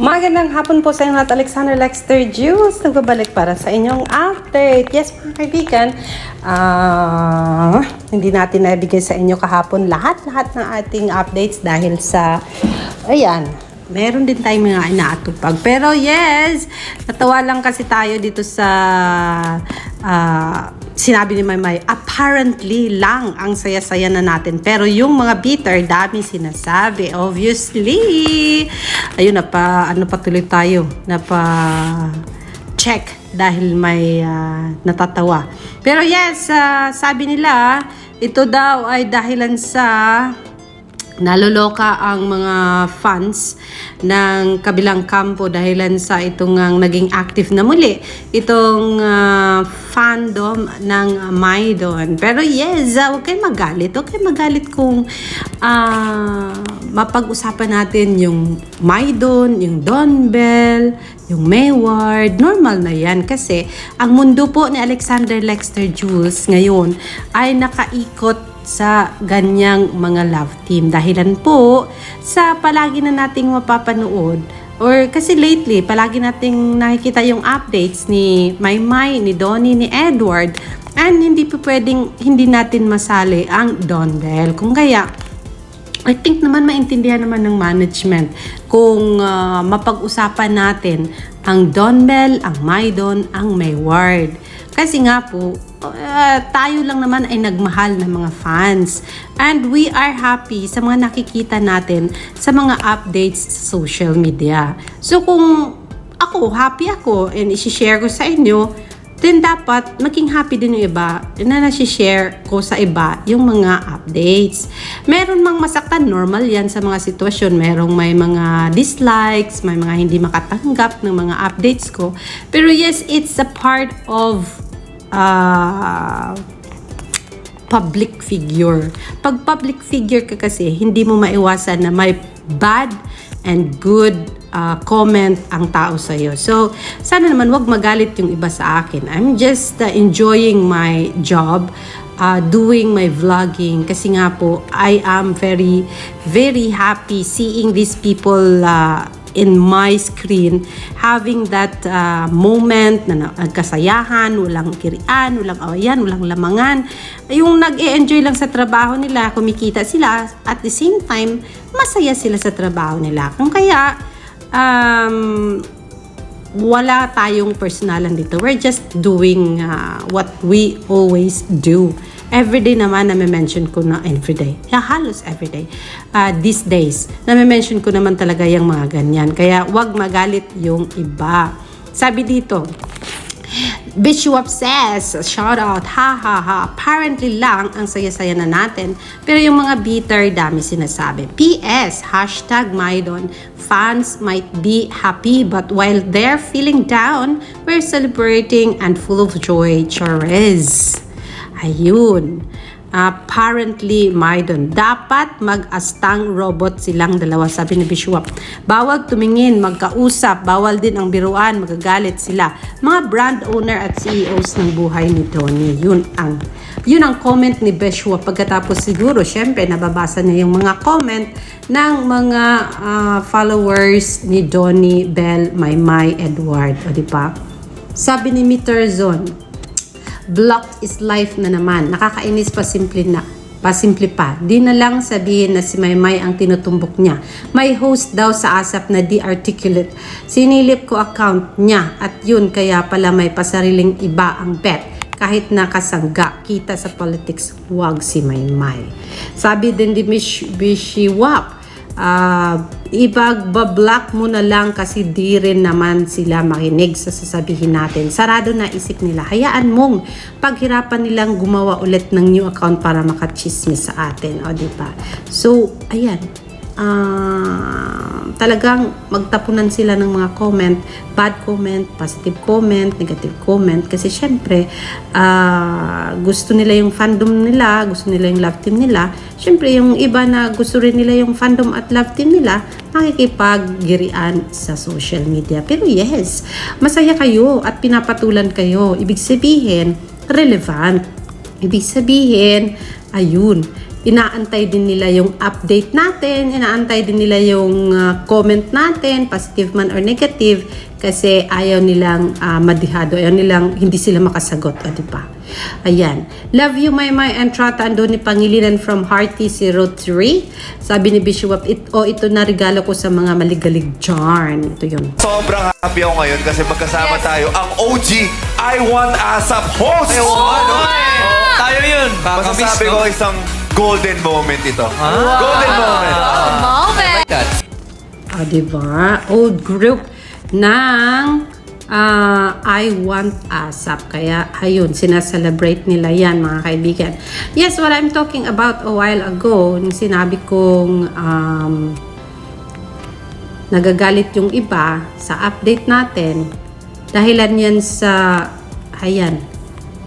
Magandang hapon po sa inyo lahat. Alexander Lexter Jules. Nagbabalik para sa inyong update. Yes, mga kaibigan. ah, hindi natin nabigay sa inyo kahapon lahat-lahat ng ating updates dahil sa, ayan, meron din tayong mga inaatupag. Pero yes, natawa lang kasi tayo dito sa ah, sinabi ni Maymay, apparently lang ang saya-saya na natin. Pero yung mga bitter, dami sinasabi. Obviously. Ayun, napa, ano pa tuloy tayo? Napa check dahil may ah, natatawa. Pero yes, ah, sabi nila, ito daw ay dahilan sa naloloka ang mga fans ng kabilang kampo dahilan sa itong ang naging active na muli itong ah, fandom ng Maidon. Pero yes, uh, huwag kayong magalit. Huwag kayong magalit kung ah, mapag-usapan natin yung Maidon, yung Don Bell, yung Mayward. Normal na yan kasi ang mundo po ni Alexander Lexter Jules ngayon ay nakaikot sa ganyang mga love team. Dahilan po sa palagi na nating mapapanood or kasi lately, palagi nating nakikita yung updates ni Maymay, ni Donnie, ni Edward and hindi po pwedeng hindi natin masali ang Don Bell. Kung kaya, I think naman maintindihan naman ng management kung ah, mapag-usapan natin ang Don Bell, ang Maidon, ang Mayward. Kasi nga po, ah, tayo lang naman ay nagmahal ng mga fans. And we are happy sa mga nakikita natin sa mga updates sa social media. So kung ako, happy ako and isi-share ko sa inyo, then dapat maging happy din yung iba na nasi-share ko sa iba yung mga updates. Meron mang masaktan, normal yan sa mga sitwasyon. Merong may mga dislikes, may mga hindi makatanggap ng mga updates ko. Pero yes, it's a part of uh, public figure. Pag public figure ka kasi, hindi mo maiwasan na may bad and good uh, comment ang tao sa iyo. So, sana naman wag magalit yung iba sa akin. I'm just uh, enjoying my job, uh, doing my vlogging kasi nga po I am very very happy seeing these people uh, in my screen having that uh, moment na nagkasayahan, walang kirian, walang awayan, walang lamangan. Yung nag-e-enjoy lang sa trabaho nila, kumikita sila, at the same time, masaya sila sa trabaho nila. Kung kaya, um, wala tayong personalan dito. We're just doing uh, what we always do. Everyday naman na mention ko na everyday. Yeah, halos everyday. Uh, these days, na mention ko naman talaga yung mga ganyan. Kaya wag magalit yung iba. Sabi dito, Bishop says, shout out, ha ha ha, apparently lang ang saya-saya na natin. Pero yung mga bitter, dami sinasabi. PS, hashtag Maidon, fans might be happy but while they're feeling down, we're celebrating and full of joy. Chores. Ayun. Apparently, Maidon, dapat mag-astang robot silang dalawa, sabi ni Bishop. Bawal tumingin, magkausap, bawal din ang biruan, magagalit sila. Mga brand owner at CEOs ng buhay ni Tony. Yun ang yun ang comment ni Bishop. Pagkatapos siguro, syempre, nababasa niya yung mga comment ng mga ah, followers ni Donnie Bell, Maymay, Edward. O, di ba? Sabi ni Meter Zone, blocked is life na naman. Nakakainis pa simple na pasimple pa. Di na lang sabihin na si Maymay ang tinutumbok niya. May host daw sa ASAP na di articulate. Sinilip ko account niya at yun kaya pala may pasariling iba ang bet. Kahit nakasangga, kita sa politics, huwag si Maymay. Sabi din ni Mish Bishiwap, uh, ibag-block mo na lang kasi di rin naman sila makinig sa sasabihin natin. Sarado na isip nila. Hayaan mong paghirapan nilang gumawa ulit ng new account para makachismis sa atin. O, di ba? So, ayan. Ah, talagang magtapunan sila ng mga comment, bad comment, positive comment, negative comment kasi syempre ah, gusto nila yung fandom nila, gusto nila yung love team nila. Syempre yung iba na gusto rin nila yung fandom at love team nila, makikipaggirian sa social media. Pero yes, masaya kayo at pinapatulan kayo. Ibig sabihin, relevant. Ibig sabihin, ayun, inaantay din nila yung update natin, inaantay din nila yung ah, comment natin, positive man or negative, kasi ayaw nilang ah, madihado, ayaw nilang hindi sila makasagot, o di ba? Ayan. Love you, my my and Trata ando ni Pangilinan from Hearty03. Sabi ni Bishop, it, oh, ito na regalo ko sa mga maligalig dyan. Ito yun. Sobrang happy ako ngayon kasi magkasama Yes. tayo ang OG I Want ASAP host! Ay, oo nga, no? Oo, tayo yun. Masasabi ko isang golden moment ito. Golden moment. Like that. Ah, di ba? Old group ng ah, I Want ASAP. Kaya, ayun, sinaselebrate nila yan, mga kaibigan. Yes, what I'm talking about a while ago, nung sinabi kong um, nagagalit yung iba sa update natin, dahilan yan sa, ayan,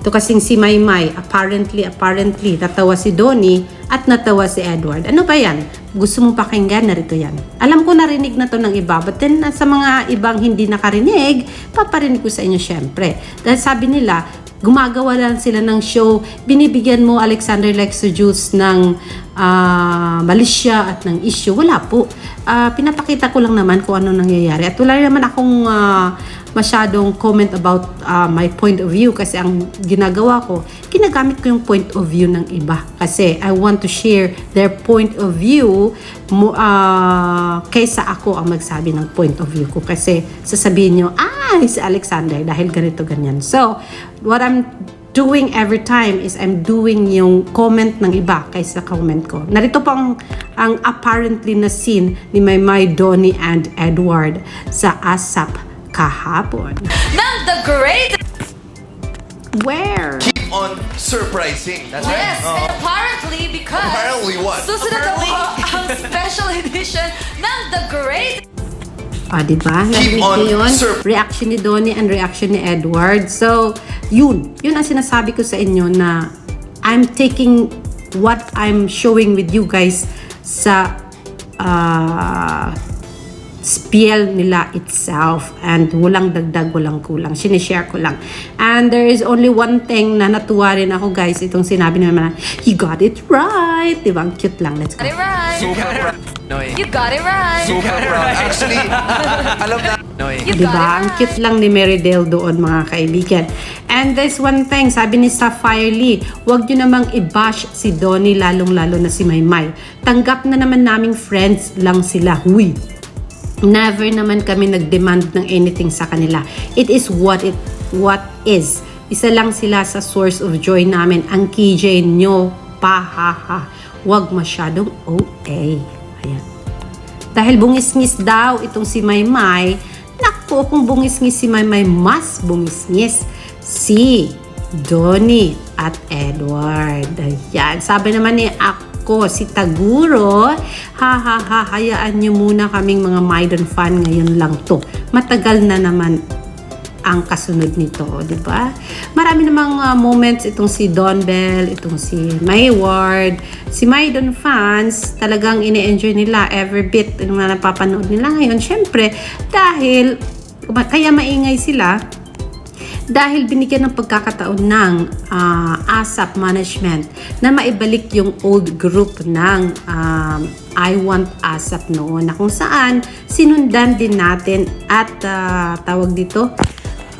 ito kasing si Maymay, apparently, apparently, natawa si Donnie at natawa si Edward. Ano ba yan? Gusto mo pakinggan? Narito yan. Alam ko narinig na to ng iba, but then sa mga ibang hindi nakarinig, paparinig ko sa inyo syempre. Dahil sabi nila, gumagawa lang sila ng show, binibigyan mo Alexander Lexo Jules ng ah, malisya at ng issue. Wala po. Ah, pinapakita ko lang naman kung ano nangyayari. At wala naman akong ah, masyadong comment about ah, my point of view kasi ang ginagawa ko, ginagamit ko yung point of view ng iba. Kasi I want to share their point of view ah, kaysa ako ang magsabi ng point of view ko. Kasi sasabihin nyo, ay, si Alexander dahil ganito, ganyan. So, what I'm doing every time is I'm doing yung comment ng iba kaysa comment ko. Narito po ang, ang apparently na scene ni Maymay, Donnie, and Edward sa ASAP kahapon. ng The Great Where? Keep on surprising. That's Yes, right. and apparently because Apparently what? susunod na po ang special edition ng The Great Ah, di ba? Narinig on, niyo yun? Reaction ni Donnie and reaction ni Edward. So, yun. Yun ang sinasabi ko sa inyo na I'm taking what I'm showing with you guys sa ah, spiel nila itself and walang dagdag, walang kulang. Sinishare ko lang. And there is only one thing na natuwa rin ako guys, itong sinabi naman na, you got it right. Diba? Ang cute lang. Let's go. got it right. Super proud. Noy. You got it right. Super proud. Actually, alam na, Noy. You Di got ba? it Ang cute lang ni Meridel doon mga kaibigan. And there's one thing, sabi ni Sapphire Lee, huwag nyo namang i-bash si Donnie lalong-lalo na si Maymay. Tanggap na naman naming friends lang sila. Huy! Never naman kami nag-demand ng anything sa kanila. It is what it what is. Isa lang sila sa source of joy namin. Ang KJ nyo, pahaha. Huwag masyadong OA. Ayan. Dahil bungis-ngis daw itong si Maymay, naku, kung bungis-ngis si Maymay, mas bungis-ngis si Donnie at Edward. Ayan. Sabi naman ni ako, si Taguro, ha ha ha, hayaan nyo muna kaming mga Maidon fan ngayon lang to. Matagal na naman ang kasunod nito, di ba? Marami namang uh, moments itong si Don Bell, itong si Mayward, si Maydon fans, talagang ini-enjoy nila every bit ng mga napapanood nila ngayon. Syempre, dahil kaya maingay sila, dahil binigyan ng pagkakataon ng ah, ASAP management na maibalik yung old group ng um, I Want ASAP noon na kung saan sinundan din natin at ah, tawag dito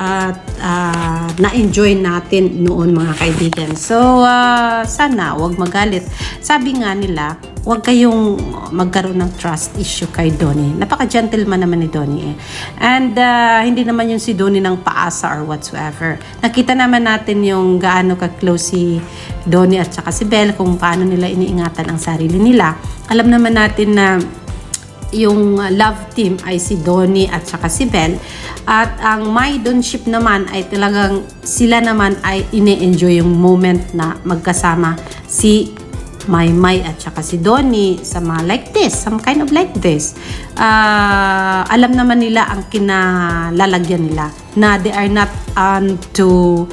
at ah, na-enjoy natin noon mga kaibigan. So, ah, sana wag magalit. Sabi nga nila, wag kayong magkaroon ng trust issue kay Donnie. Napaka-gentleman naman ni Donnie eh. And ah, hindi naman yung si Donnie ng paasa or whatsoever. Nakita naman natin yung gaano ka-close si Donnie at saka si Belle kung paano nila iniingatan ang sarili nila. Alam naman natin na yung uh, love team ay si Donnie at saka si Belle. At ang My Donship naman ay talagang sila naman ay ine-enjoy yung moment na magkasama si Maymay at saka si Donnie sa mga like this, some kind of like this. Ah, alam naman nila ang kinalalagyan nila na they are not on to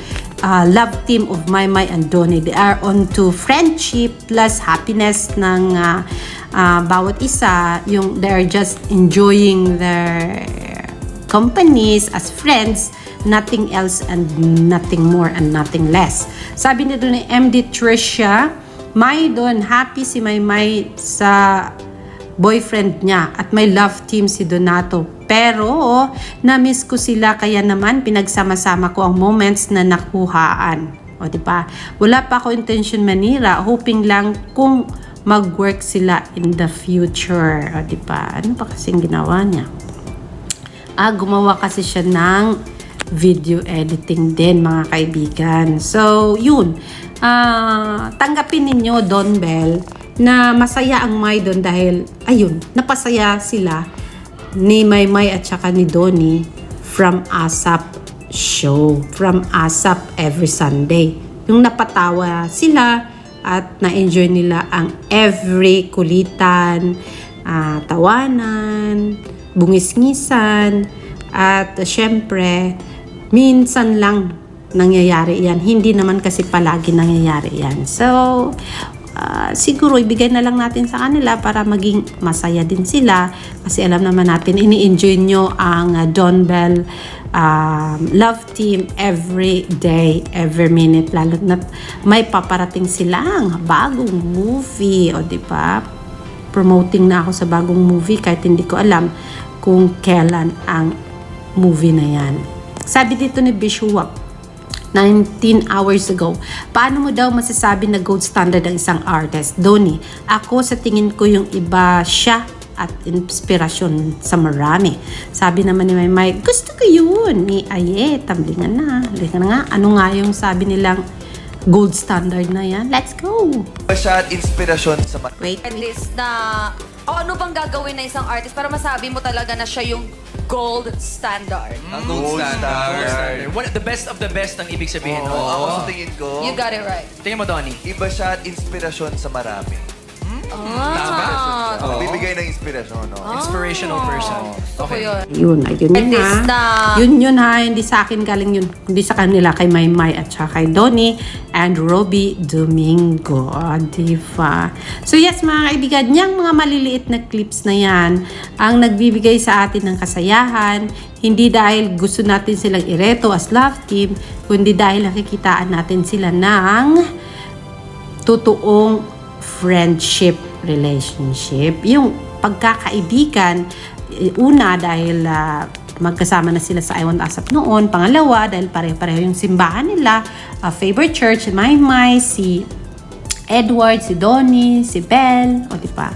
uh, love team of Maymay and Donnie. They are on to friendship plus happiness ng uh, uh, bawat isa. Yung they are just enjoying their companies as friends, nothing else and nothing more and nothing less. Sabi nito ni MD Tricia, Maydon, happy si Maymay sa boyfriend niya at may love team si Donato. Pero, na-miss ko sila kaya naman pinagsama-sama ko ang moments na nakuhaan. O, di ba? Wala pa ako intention manira, hoping lang kung mag-work sila in the future. O, di ba? Ano pa kasing ginawa niya? Ah, gumawa kasi siya ng video editing din, mga kaibigan. So, yun. Ah, tanggapin ninyo, Don Bell, na masaya ang Maydon dahil, ayun, napasaya sila ni Maymay at saka ni Donnie from ASAP show. From ASAP every Sunday. Yung napatawa sila at na-enjoy nila ang every kulitan, ah, tawanan, bungisngisan, at syempre, minsan lang nangyayari yan. Hindi naman kasi palagi nangyayari yan. So, ah, siguro ibigay na lang natin sa kanila para maging masaya din sila. Kasi alam naman natin, ini-enjoy nyo ang Don Bell um, love team every day, every minute. Lalo na may paparating silang bagong movie. O, di ba? Promoting na ako sa bagong movie kahit hindi ko alam kung kailan ang movie na yan. Sabi dito ni Bishwap, 19 hours ago. Paano mo daw masasabi na gold standard ang isang artist? Doni, ako sa tingin ko yung iba siya at inspirasyon sa marami. Sabi naman ni Maymay, gusto ko yun. Ni Aye, tamblingan na. Halika na nga. Ano nga yung sabi nilang gold standard na yan? Let's go! Siya at inspirasyon sa mga... Wait, At least na, o ano bang gagawin na isang artist para masabi mo talaga na siya yung gold standard? Ang Gold gold standard. standard. One, the best of the best ang ibig sabihin. Oo, ako sa tingin ko, You got it right. Tingnan mo, Donnie. iba siya at inspirasyon sa marami. Ah, Oh, bibigay ng inspirasyon, no? Inspirational person. gusto ko yun. Yun, ayun yun least ha. na- Yun yun ha, hindi sa akin galing yun. Hindi sa kanila, kay Maymay at saka kay Donnie and Robbie Domingo. O, diba? So yes, mga kaibigan, yung mga maliliit na clips na yan, ang nagbibigay sa atin ng kasayahan, hindi dahil gusto natin silang ireto as love team, kundi dahil nakikitaan natin sila ng totoong friendship relationship. Yung pagkakaibigan, una dahil ah, magkasama na sila sa Iwan Asap noon. Pangalawa, dahil pare-pareho yung simbahan nila. ah, favorite church, Maymay, si Edward, si Donnie, si Belle, o di ba?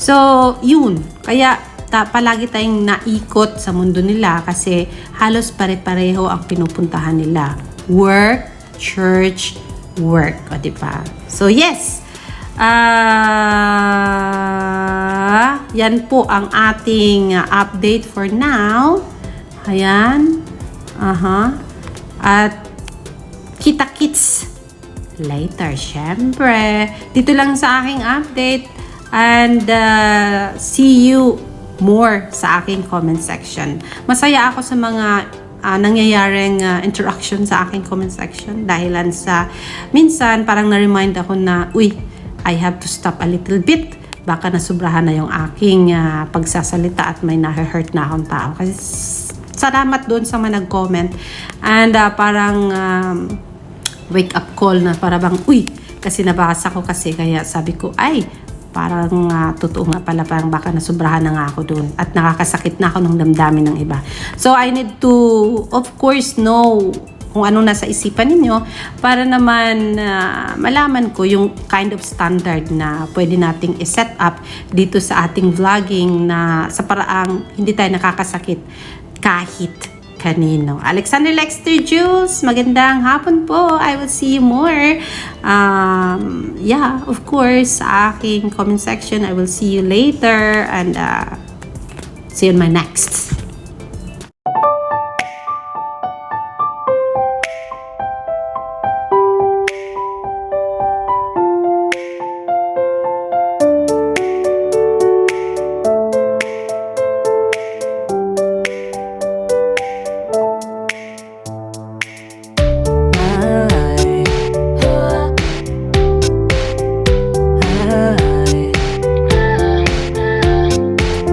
So, yun. Kaya ta, palagi tayong naikot sa mundo nila kasi halos pare-pareho ang pinupuntahan nila. Work, church, work, o di ba? So, yes. Ah, yan po ang ating update for now. Ayan. Aha. At kita-kits later, syempre. Dito lang sa aking update. And uh, see you more sa aking comment section. Masaya ako sa mga ah, nangyayaring ah, interaction sa aking comment section dahilan sa minsan parang na-remind ako na, uy, I have to stop a little bit. Baka nasubrahan na yung aking ah, pagsasalita at may na-hurt na akong tao. Kasi salamat doon sa mga nag-comment. And ah, parang um, wake up call na para bang, uy, kasi nabasa ko kasi kaya sabi ko, ay, parang ah, totoo nga pala, parang baka nasubrahan na nga ako doon at nakakasakit na ako ng damdamin ng iba. So, I need to, of course, know kung ano nasa isipan ninyo para naman ah, malaman ko yung kind of standard na pwede nating i-set up dito sa ating vlogging na sa paraang hindi tayo nakakasakit kahit kanino. Alexander Lexter Jules, magandang hapon po. I will see you more. Um, yeah, of course, sa aking comment section, I will see you later and uh, see you in my next.